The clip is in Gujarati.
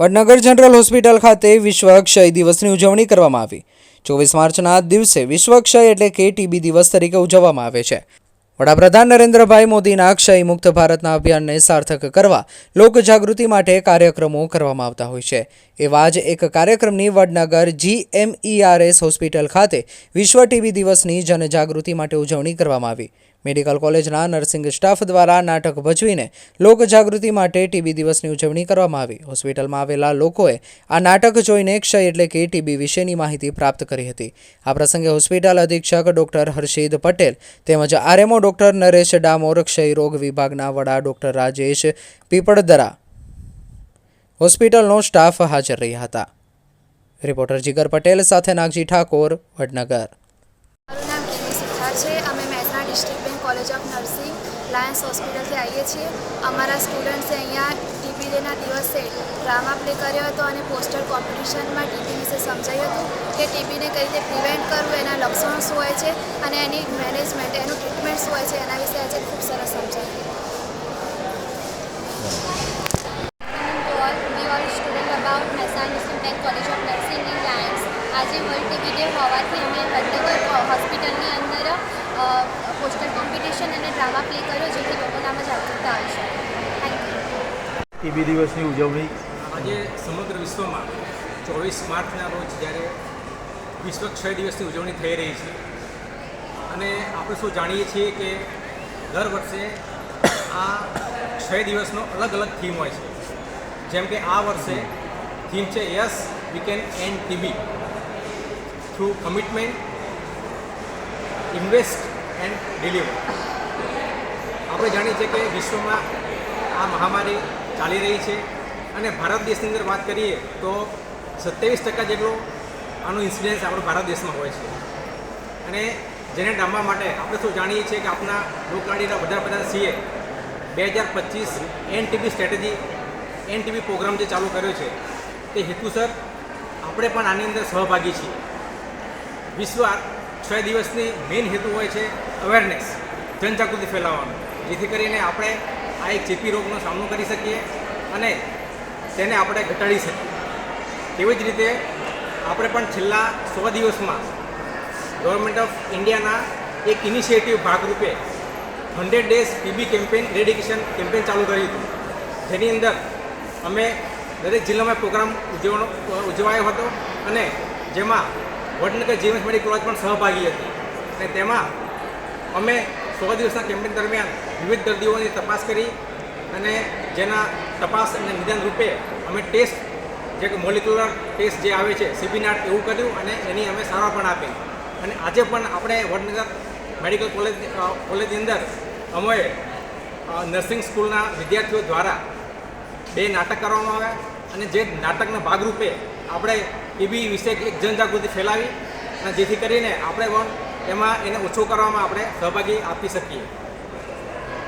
વડનગર જનરલ હોસ્પિટલ ખાતે વિશ્વ ક્ષય દિવસની ઉજવણી કરવામાં આવી. ચોવીસ માર્ચના દિવસે વિશ્વ ક્ષય એટલે કે ટીબી દિવસ તરીકે ઉજવવામાં આવે છે. વડાપ્રધાન નરેન્દ્રભાઈ મોદીના ક્ષય મુક્ત ભારતના અભિયાનને સાર્થક કરવા લોકજાગૃતિ માટે કાર્યક્રમો કરવામાં આવતા હોય છે. એવા જ એક કાર્યક્રમની વડનગર જીએમઈઆરએસ હોસ્પિટલ ખાતે વિશ્વ ટીબી દિવસની જનજાગૃતિ માટે ઉજવણી કરવામાં આવી. મેડિકલ કોલેજના નર્સિંગ સ્ટાફ દ્વારા નાટક ભજવીને લોકજાગૃતિ માટે ટીબી દિવસની ઉજવણી કરવામાં આવી. હોસ્પિટલમાં આવેલા લોકોએ આ નાટક જોઈને ક્ષય એટલે કે ટીબી વિશેની માહિતી પ્રાપ્ત કરી હતી. આ પ્રસંગે હોસ્પિટલ અધિક્ષક ડોક્ટર હર્ષિદ પટેલ તેમજ આરએમઓ ડોક્ટર નરેશ ડામોર ક્ષય રોગ વિભાગના વડા ડોક્ટર રાજેશ પીપળદરા હોસ્પિટલનો સ્ટાફ હાજર રહ્યા હતા. રિપોર્ટર જીગર પટેલ સાથે નાગજી ઠાકોર, વડનગર. છે. અમે Mehsana district college of nursing lions હોસ્પિટલથી આવીએ છીએ અમારા સ્ટુડન્ટ્સે અહીંયા ટીબી ડેના દિવસે ડ્રામા પ્લે કર્યો હતો અને પોસ્ટર કોમ્પિટિશનમાં ટીબી વિશે સમજાયું હતું કે ટીબીને કઈ રીતે પ્રિવેન્ટ કરવું, એના લક્ષણો શું હોય છે અને એની મેનેજમેન્ટ એનું ટ્રીટમેન્ટ શું હોય છે, એના વિશે આજે ખૂબ સરસ સમજાયું. આજે વર્લ્ડ ટીબી ડે હોવાથી અમે વડનગર હોસ્પિટલની અંદર પોસ્ટર કોમ્પિટિશન અને ડ્રામા પ્લે કર્યો જેથી લોકોનામાં જાગૃતતા આવી શકે. થેન્ક યુ ટીબી દિવસની ઉજવણી. આજે સમગ્ર વિશ્વમાં ચોવીસ માર્ચના રોજ જ્યારે વિશ્વ ક્ષય દિવસની ઉજવણી થઈ રહી છે અને આપણે શું જાણીએ છીએ કે દર વર્ષે આ ક્ષય દિવસનો અલગ અલગ થીમ હોય છે. જેમ કે આ વર્ષે થીમ છે yes we can end TB. Through commitment invest and deliver આપણે જાણીએ છીએ કે વિશ્વમાં આ મહામારી ચાલી રહી છે અને ભારત દેશની અંદર વાત કરીએ તો સત્યાવીસ ટકા જેટલો આનો ઇન્સિડન્સ આપણો ભારત દેશમાં હોય છે. અને જેને ડામવા માટે આપણે શું જાણીએ છીએ કે આપણા લોકલાડીના વડાપ્રધાન સીએ બે હજાર પચીસ એનટીબી સ્ટ્રેટેજી એનટીબી પ્રોગ્રામ જે ચાલુ કર્યો છે, તે હેતુસર આપણે પણ આની અંદર સહભાગી છીએ. વિશ્વ છ દિવસની મેઇન હેતુ હોય છે અવેરનેસ જનજાગૃતિ ફેલાવવાનું. જેથી કરીને આપણે આ એક ચેપી રોગનો સામનો કરી શકીએ અને તેને આપણે ઘટાડી શકીએ. તેવી જ રીતે આપણે પણ છેલ્લા સો દિવસમાં ગવર્મેન્ટ ઓફ ઇન્ડિયાના એક ઇનિશિયેટિવ ભાગરૂપે hundred days TB campaign eradication campaign ચાલુ કર્યું હતું. જેની અંદર અમે દરેક જિલ્લામાં પ્રોગ્રામ ઉજવવાનો ઉજવાયો હતો અને જેમાં વડનગર જીવન મેડિકલ કોલેજ પણ સહભાગી હતી. અને તેમાં અમે સો દિવસના કેમ્પેન દરમિયાન વિવિધ દર્દીઓની તપાસ કરી અને જેના તપાસ અને નિદાન રૂપે અમે ટેસ્ટ જે મોલિક્યુલર ટેસ્ટ જે આવે છે સીબીનાટ એવું કર્યું અને એની અમે સારવાર પણ આપી. અને આજે પણ આપણે વડનગર મેડિકલ કોલેજ કોલેજની અંદર અમે નર્સિંગ સ્કૂલના વિદ્યાર્થીઓ દ્વારા બે નાટક કરવામાં આવ્યા અને જે નાટકના ભાગરૂપે આપણે ટીબી વિશે એક જનજાગૃતિ ફેલાવી અને જેથી કરીને આપણે પણ એમાં એને ઓછો કરવામાં આપણે સહભાગી આપી શકીએ.